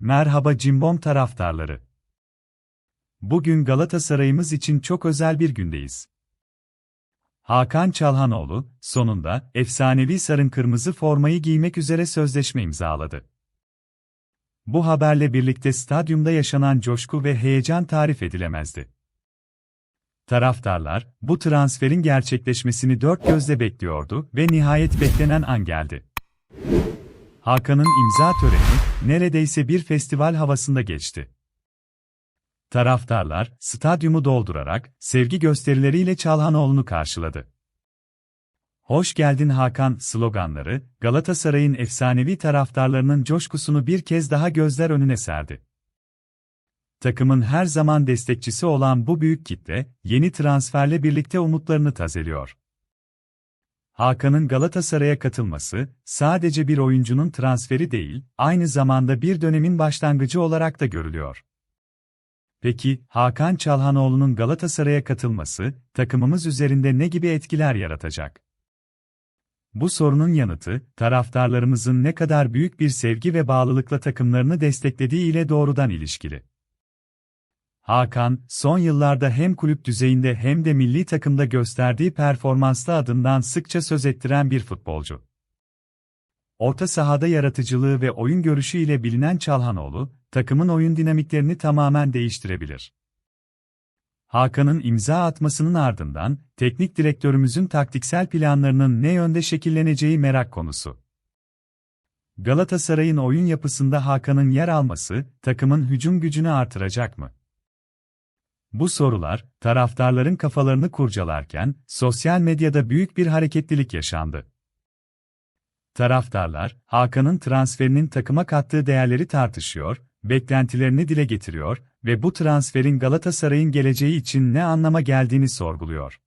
Merhaba Cimbom taraftarları. Bugün Galatasaray'ımız için çok özel bir gündeyiz. Hakan Çalhanoğlu, sonunda, efsanevi sarın kırmızı formayı giymek üzere sözleşme imzaladı. Bu haberle birlikte stadyumda yaşanan coşku ve heyecan tarif edilemezdi. Taraftarlar, bu transferin gerçekleşmesini dört gözle bekliyordu ve nihayet beklenen an geldi. Hakan'ın imza töreni, neredeyse bir festival havasında geçti. Taraftarlar, stadyumu doldurarak, sevgi gösterileriyle Çalhanoğlu'nu karşıladı. Hoş geldin Hakan sloganları, Galatasaray'ın efsanevi taraftarlarının coşkusunu bir kez daha gözler önüne serdi. Takımın her zaman destekçisi olan bu büyük kitle, yeni transferle birlikte umutlarını tazeliyor. Hakan'ın Galatasaray'a katılması, sadece bir oyuncunun transferi değil, aynı zamanda bir dönemin başlangıcı olarak da görülüyor. Peki, Hakan Çalhanoğlu'nun Galatasaray'a katılması, takımımız üzerinde ne gibi etkiler yaratacak? Bu sorunun yanıtı, taraftarlarımızın ne kadar büyük bir sevgi ve bağlılıkla takımlarını desteklediği ile doğrudan ilişkili. Hakan, son yıllarda hem kulüp düzeyinde hem de milli takımda gösterdiği performanslı adından sıkça söz ettiren bir futbolcu. Orta sahada yaratıcılığı ve oyun görüşü ile bilinen Çalhanoğlu, takımın oyun dinamiklerini tamamen değiştirebilir. Hakan'ın imza atmasının ardından, teknik direktörümüzün taktiksel planlarının ne yönde şekilleneceği merak konusu. Galatasaray'ın oyun yapısında Hakan'ın yer alması, takımın hücum gücünü artıracak mı? Bu sorular, taraftarların kafalarını kurcalarken, sosyal medyada büyük bir hareketlilik yaşandı. Taraftarlar, Hakan'ın transferinin takıma kattığı değerleri tartışıyor, beklentilerini dile getiriyor ve bu transferin Galatasaray'ın geleceği için ne anlama geldiğini sorguluyor.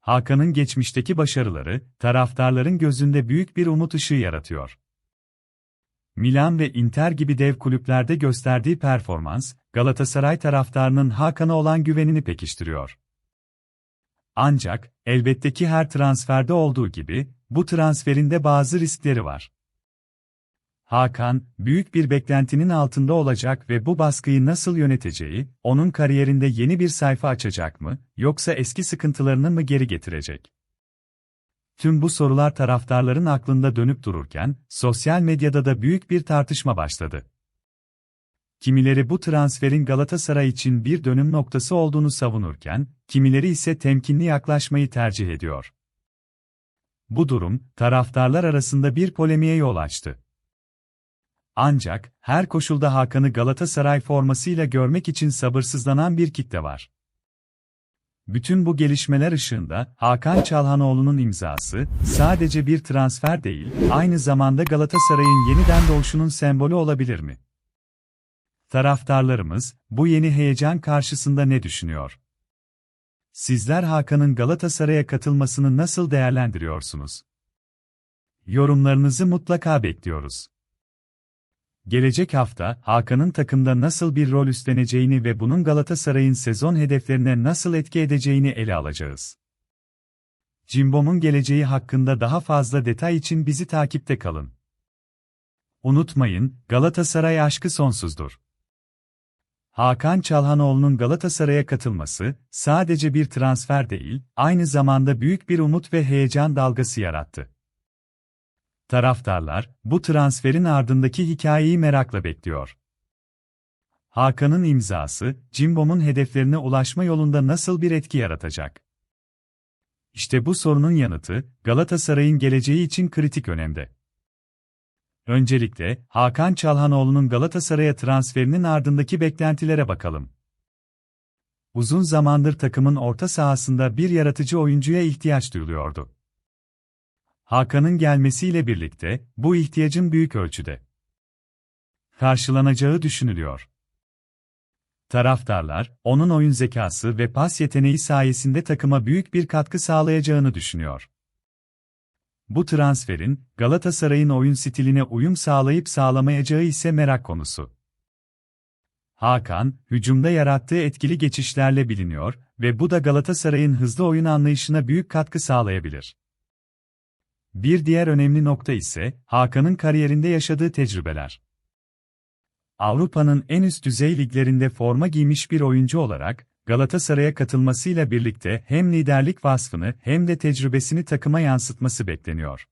Hakan'ın geçmişteki başarıları, taraftarların gözünde büyük bir umut ışığı yaratıyor. Milan ve Inter gibi dev kulüplerde gösterdiği performans, Galatasaray taraftarının Hakan'a olan güvenini pekiştiriyor. Ancak, elbette ki her transferde olduğu gibi, bu transferin de bazı riskleri var. Hakan, büyük bir beklentinin altında olacak ve bu baskıyı nasıl yöneteceği, onun kariyerinde yeni bir sayfa açacak mı, yoksa eski sıkıntılarını mı geri getirecek? Tüm bu sorular taraftarların aklında dönüp dururken, sosyal medyada da büyük bir tartışma başladı. Kimileri bu transferin Galatasaray için bir dönüm noktası olduğunu savunurken, kimileri ise temkinli yaklaşmayı tercih ediyor. Bu durum, taraftarlar arasında bir polemiğe yol açtı. Ancak, her koşulda Hakan'ı Galatasaray formasıyla görmek için sabırsızlanan bir kitle var. Bütün bu gelişmeler ışığında, Hakan Çalhanoğlu'nun imzası, sadece bir transfer değil, aynı zamanda Galatasaray'ın yeniden doğuşunun sembolü olabilir mi? Taraftarlarımız, bu yeni heyecan karşısında ne düşünüyor? Sizler Hakan'ın Galatasaray'a katılmasını nasıl değerlendiriyorsunuz? Yorumlarınızı mutlaka bekliyoruz. Gelecek hafta, Hakan'ın takımda nasıl bir rol üstleneceğini ve bunun Galatasaray'ın sezon hedeflerine nasıl etki edeceğini ele alacağız. Cimbom'un geleceği hakkında daha fazla detay için bizi takipte kalın. Unutmayın, Galatasaray aşkı sonsuzdur. Hakan Çalhanoğlu'nun Galatasaray'a katılması, sadece bir transfer değil, aynı zamanda büyük bir umut ve heyecan dalgası yarattı. Taraftarlar, bu transferin ardındaki hikayeyi merakla bekliyor. Hakan'ın imzası, Cimbom'un hedeflerine ulaşma yolunda nasıl bir etki yaratacak? İşte bu sorunun yanıtı, Galatasaray'ın geleceği için kritik önemde. Öncelikle, Hakan Çalhanoğlu'nun Galatasaray'a transferinin ardındaki beklentilere bakalım. Uzun zamandır takımın orta sahasında bir yaratıcı oyuncuya ihtiyaç duyuluyordu. Hakan'ın gelmesiyle birlikte, bu ihtiyacın büyük ölçüde karşılanacağı düşünülüyor. Taraftarlar, onun oyun zekası ve pas yeteneği sayesinde takıma büyük bir katkı sağlayacağını düşünüyor. Bu transferin, Galatasaray'ın oyun stiline uyum sağlayıp sağlamayacağı ise merak konusu. Hakan, hücumda yarattığı etkili geçişlerle biliniyor ve bu da Galatasaray'ın hızlı oyun anlayışına büyük katkı sağlayabilir. Bir diğer önemli nokta ise, Hakan'ın kariyerinde yaşadığı tecrübeler. Avrupa'nın en üst düzey liglerinde forma giymiş bir oyuncu olarak, Galatasaray'a katılmasıyla birlikte hem liderlik vasfını hem de tecrübesini takıma yansıtması bekleniyor.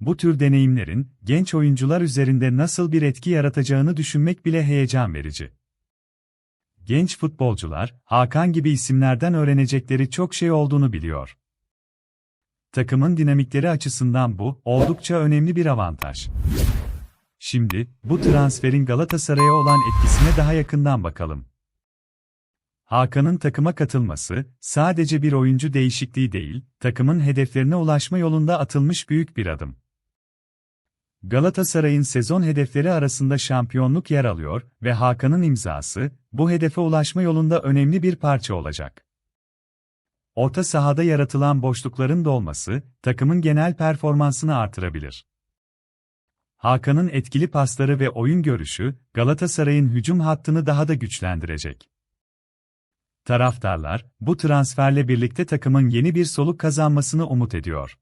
Bu tür deneyimlerin, genç oyuncular üzerinde nasıl bir etki yaratacağını düşünmek bile heyecan verici. Genç futbolcular, Hakan gibi isimlerden öğrenecekleri çok şey olduğunu biliyor. Takımın dinamikleri açısından bu, oldukça önemli bir avantaj. Şimdi, bu transferin Galatasaray'a olan etkisine daha yakından bakalım. Hakan'ın takıma katılması, sadece bir oyuncu değişikliği değil, takımın hedeflerine ulaşma yolunda atılmış büyük bir adım. Galatasaray'ın sezon hedefleri arasında şampiyonluk yer alıyor ve Hakan'ın imzası, bu hedefe ulaşma yolunda önemli bir parça olacak. Orta sahada yaratılan boşlukların dolması, takımın genel performansını artırabilir. Hakan'ın etkili pasları ve oyun görüşü, Galatasaray'ın hücum hattını daha da güçlendirecek. Taraftarlar, bu transferle birlikte takımın yeni bir soluk kazanmasını umut ediyor.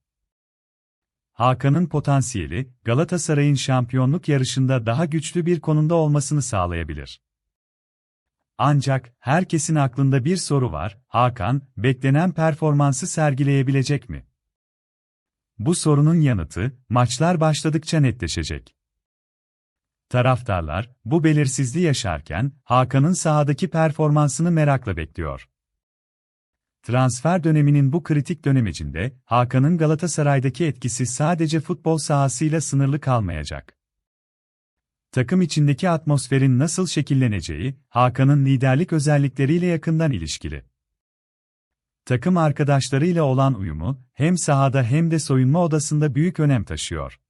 Hakan'ın potansiyeli, Galatasaray'ın şampiyonluk yarışında daha güçlü bir konumda olmasını sağlayabilir. Ancak, herkesin aklında bir soru var, Hakan, beklenen performansı sergileyebilecek mi? Bu sorunun yanıtı, maçlar başladıkça netleşecek. Taraftarlar, bu belirsizliği yaşarken, Hakan'ın sahadaki performansını merakla bekliyor. Transfer döneminin bu kritik dönemecinde, Hakan'ın Galatasaray'daki etkisi sadece futbol sahasıyla sınırlı kalmayacak. Takım içindeki atmosferin nasıl şekilleneceği, Hakan'ın liderlik özellikleriyle yakından ilişkili. Takım arkadaşlarıyla olan uyumu, hem sahada hem de soyunma odasında büyük önem taşıyor.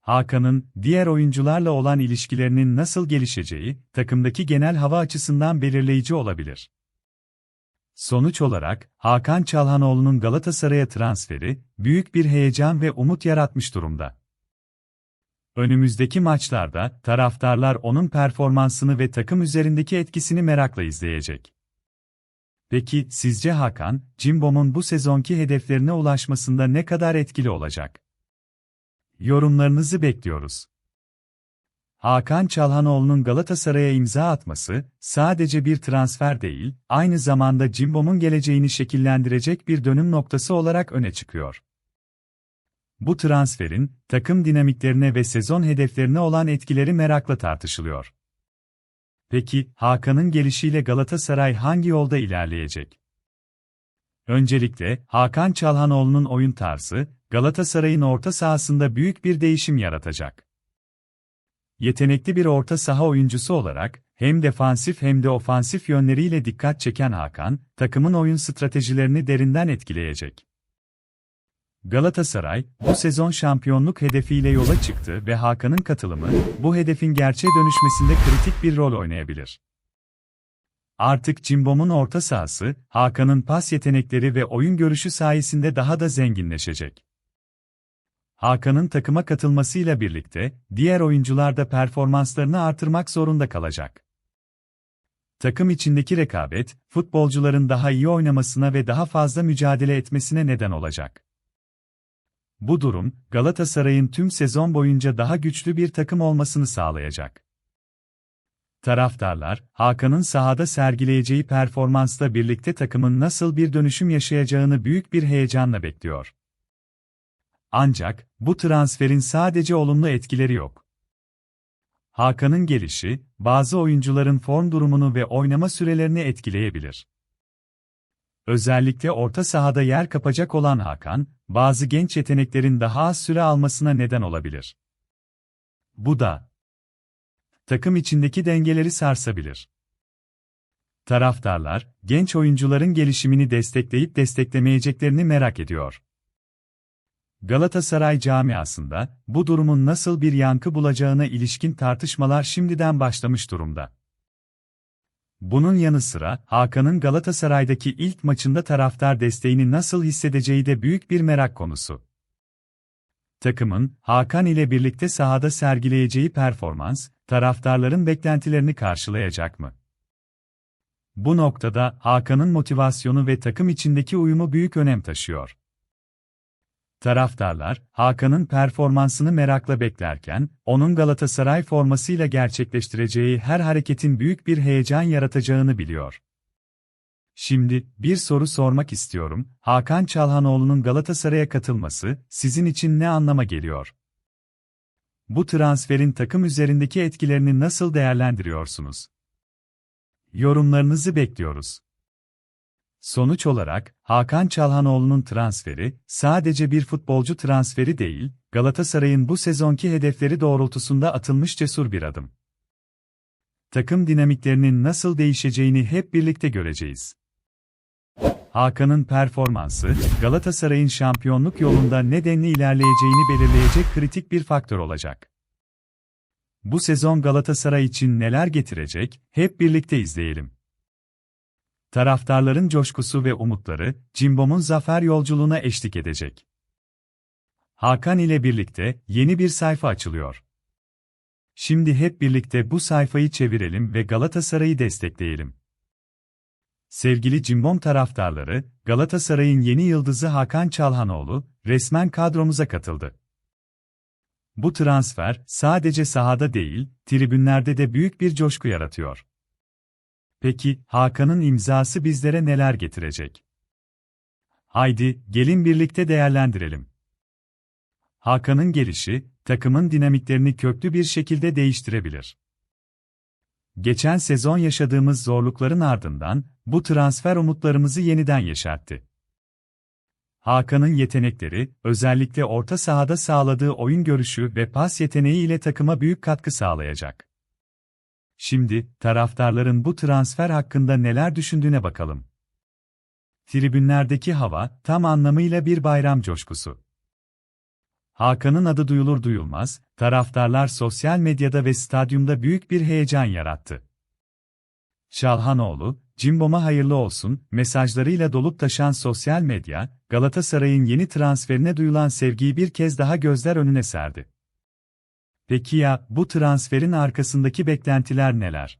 Hakan'ın diğer oyuncularla olan ilişkilerinin nasıl gelişeceği, takımdaki genel hava açısından belirleyici olabilir. Sonuç olarak, Hakan Çalhanoğlu'nun Galatasaray'a transferi, büyük bir heyecan ve umut yaratmış durumda. Önümüzdeki maçlarda, taraftarlar onun performansını ve takım üzerindeki etkisini merakla izleyecek. Peki, sizce Hakan, Cimbom'un bu sezonki hedeflerine ulaşmasında ne kadar etkili olacak? Yorumlarınızı bekliyoruz. Hakan Çalhanoğlu'nun Galatasaray'a imza atması, sadece bir transfer değil, aynı zamanda Cimbom'un geleceğini şekillendirecek bir dönüm noktası olarak öne çıkıyor. Bu transferin, takım dinamiklerine ve sezon hedeflerine olan etkileri merakla tartışılıyor. Peki, Hakan'ın gelişiyle Galatasaray hangi yolda ilerleyecek? Öncelikle, Hakan Çalhanoğlu'nun oyun tarzı, Galatasaray'ın orta sahasında büyük bir değişim yaratacak. Yetenekli bir orta saha oyuncusu olarak, hem defansif hem de ofansif yönleriyle dikkat çeken Hakan, takımın oyun stratejilerini derinden etkileyecek. Galatasaray, bu sezon şampiyonluk hedefiyle yola çıktı ve Hakan'ın katılımı, bu hedefin gerçeğe dönüşmesinde kritik bir rol oynayabilir. Artık Cimbom'un orta sahası, Hakan'ın pas yetenekleri ve oyun görüşü sayesinde daha da zenginleşecek. Hakan'ın takıma katılmasıyla birlikte, diğer oyuncular da performanslarını artırmak zorunda kalacak. Takım içindeki rekabet, futbolcuların daha iyi oynamasına ve daha fazla mücadele etmesine neden olacak. Bu durum, Galatasaray'ın tüm sezon boyunca daha güçlü bir takım olmasını sağlayacak. Taraftarlar, Hakan'ın sahada sergileyeceği performansla birlikte takımın nasıl bir dönüşüm yaşayacağını büyük bir heyecanla bekliyor. Ancak, bu transferin sadece olumlu etkileri yok. Hakan'ın gelişi, bazı oyuncuların form durumunu ve oynama sürelerini etkileyebilir. Özellikle orta sahada yer kapacak olan Hakan, bazı genç yeteneklerin daha az süre almasına neden olabilir. Bu da takım içindeki dengeleri sarsabilir. Taraftarlar, genç oyuncuların gelişimini destekleyip desteklemeyeceklerini merak ediyor. Galatasaray camiasında bu durumun nasıl bir yankı bulacağına ilişkin tartışmalar şimdiden başlamış durumda. Bunun yanı sıra Hakan'ın Galatasaray'daki ilk maçında taraftar desteğini nasıl hissedeceği de büyük bir merak konusu. Takımın Hakan ile birlikte sahada sergileyeceği performans taraftarların beklentilerini karşılayacak mı? Bu noktada Hakan'ın motivasyonu ve takım içindeki uyumu büyük önem taşıyor. Taraftarlar, Hakan'ın performansını merakla beklerken, onun Galatasaray formasıyla gerçekleştireceği her hareketin büyük bir heyecan yaratacağını biliyor. Şimdi, bir soru sormak istiyorum, Hakan Çalhanoğlu'nun Galatasaray'a katılması, sizin için ne anlama geliyor? Bu transferin takım üzerindeki etkilerini nasıl değerlendiriyorsunuz? Yorumlarınızı bekliyoruz. Sonuç olarak, Hakan Çalhanoğlu'nun transferi, sadece bir futbolcu transferi değil, Galatasaray'ın bu sezonki hedefleri doğrultusunda atılmış cesur bir adım. Takım dinamiklerinin nasıl değişeceğini hep birlikte göreceğiz. Hakan'ın performansı, Galatasaray'ın şampiyonluk yolunda nedenli ilerleyeceğini belirleyecek kritik bir faktör olacak. Bu sezon Galatasaray için neler getirecek, hep birlikte izleyelim. Taraftarların coşkusu ve umutları, Cimbom'un zafer yolculuğuna eşlik edecek. Hakan ile birlikte yeni bir sayfa açılıyor. Şimdi hep birlikte bu sayfayı çevirelim ve Galatasaray'ı destekleyelim. Sevgili Cimbom taraftarları, Galatasaray'ın yeni yıldızı Hakan Çalhanoğlu, resmen kadromuza katıldı. Bu transfer, sadece sahada değil, tribünlerde de büyük bir coşku yaratıyor. Peki, Hakan'ın imzası bizlere neler getirecek? Haydi, gelin birlikte değerlendirelim. Hakan'ın gelişi, takımın dinamiklerini köklü bir şekilde değiştirebilir. Geçen sezon yaşadığımız zorlukların ardından, bu transfer umutlarımızı yeniden yeşertti. Hakan'ın yetenekleri, özellikle orta sahada sağladığı oyun görüşü ve pas yeteneği ile takıma büyük katkı sağlayacak. Şimdi, taraftarların bu transfer hakkında neler düşündüğüne bakalım. Tribünlerdeki hava, tam anlamıyla bir bayram coşkusu. Hakan'ın adı duyulur duyulmaz, taraftarlar sosyal medyada ve stadyumda büyük bir heyecan yarattı. Şalhanoğlu, Cimbom'a hayırlı olsun mesajlarıyla dolup taşan sosyal medya, Galatasaray'ın yeni transferine duyulan sevgiyi bir kez daha gözler önüne serdi. Peki ya, bu transferin arkasındaki beklentiler neler?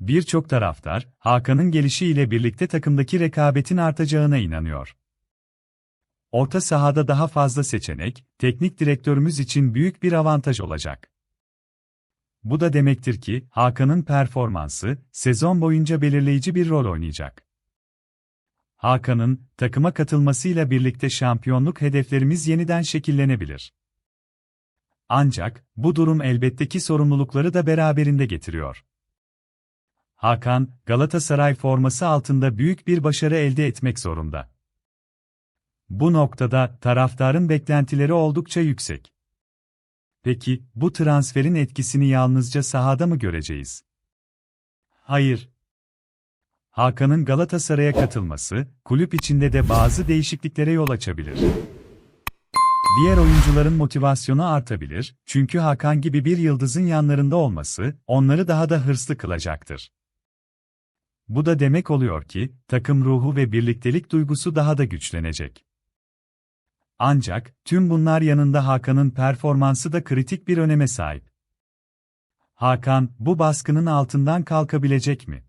Birçok taraftar, Hakan'ın gelişiyle birlikte takımdaki rekabetin artacağına inanıyor. Orta sahada daha fazla seçenek, teknik direktörümüz için büyük bir avantaj olacak. Bu da demektir ki, Hakan'ın performansı, sezon boyunca belirleyici bir rol oynayacak. Hakan'ın, takıma katılmasıyla birlikte şampiyonluk hedeflerimiz yeniden şekillenebilir. Ancak, bu durum elbette ki sorumlulukları da beraberinde getiriyor. Hakan, Galatasaray forması altında büyük bir başarı elde etmek zorunda. Bu noktada taraftarın beklentileri oldukça yüksek. Peki, bu transferin etkisini yalnızca sahada mı göreceğiz? Hayır. Hakan'ın Galatasaray'a katılması, kulüp içinde de bazı değişikliklere yol açabilir. Diğer oyuncuların motivasyonu artabilir, çünkü Hakan gibi bir yıldızın yanlarında olması, onları daha da hırslı kılacaktır. Bu da demek oluyor ki, takım ruhu ve birliktelik duygusu daha da güçlenecek. Ancak, tüm bunlar yanında Hakan'ın performansı da kritik bir öneme sahip. Hakan, bu baskının altından kalkabilecek mi?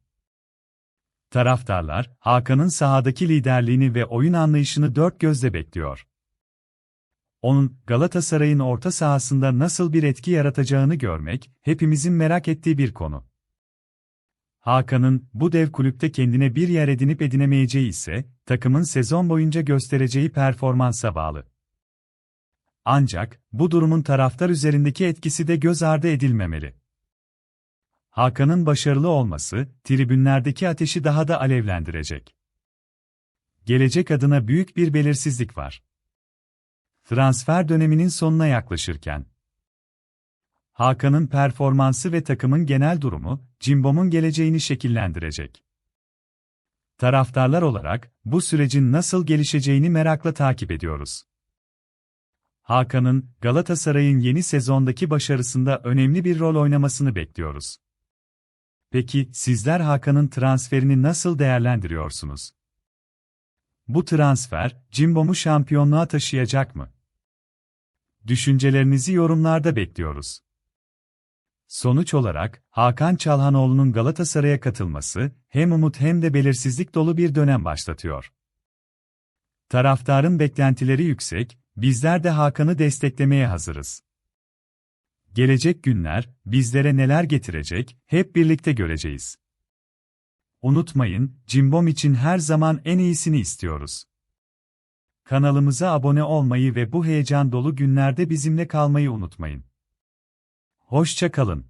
Taraftarlar, Hakan'ın sahadaki liderliğini ve oyun anlayışını dört gözle bekliyor. Onun, Galatasaray'ın orta sahasında nasıl bir etki yaratacağını görmek, hepimizin merak ettiği bir konu. Hakan'ın bu dev kulüpte kendine bir yer edinip edinemeyeceği ise, takımın sezon boyunca göstereceği performansa bağlı. Ancak, bu durumun taraftar üzerindeki etkisi de göz ardı edilmemeli. Hakan'ın başarılı olması, tribünlerdeki ateşi daha da alevlendirecek. Gelecek adına büyük bir belirsizlik var. Transfer döneminin sonuna yaklaşırken, Hakan'ın performansı ve takımın genel durumu, Cimbom'un geleceğini şekillendirecek. Taraftarlar olarak, bu sürecin nasıl gelişeceğini merakla takip ediyoruz. Hakan'ın, Galatasaray'ın yeni sezondaki başarısında önemli bir rol oynamasını bekliyoruz. Peki, sizler Hakan'ın transferini nasıl değerlendiriyorsunuz? Bu transfer, Cimbom'u şampiyonluğa taşıyacak mı? Düşüncelerinizi yorumlarda bekliyoruz. Sonuç olarak, Hakan Çalhanoğlu'nun Galatasaray'a katılması, hem umut hem de belirsizlik dolu bir dönem başlatıyor. Taraftarın beklentileri yüksek, bizler de Hakan'ı desteklemeye hazırız. Gelecek günler bizlere neler getirecek hep birlikte göreceğiz. Unutmayın, Cimbom için her zaman en iyisini istiyoruz. Kanalımıza abone olmayı ve bu heyecan dolu günlerde bizimle kalmayı unutmayın. Hoşça kalın.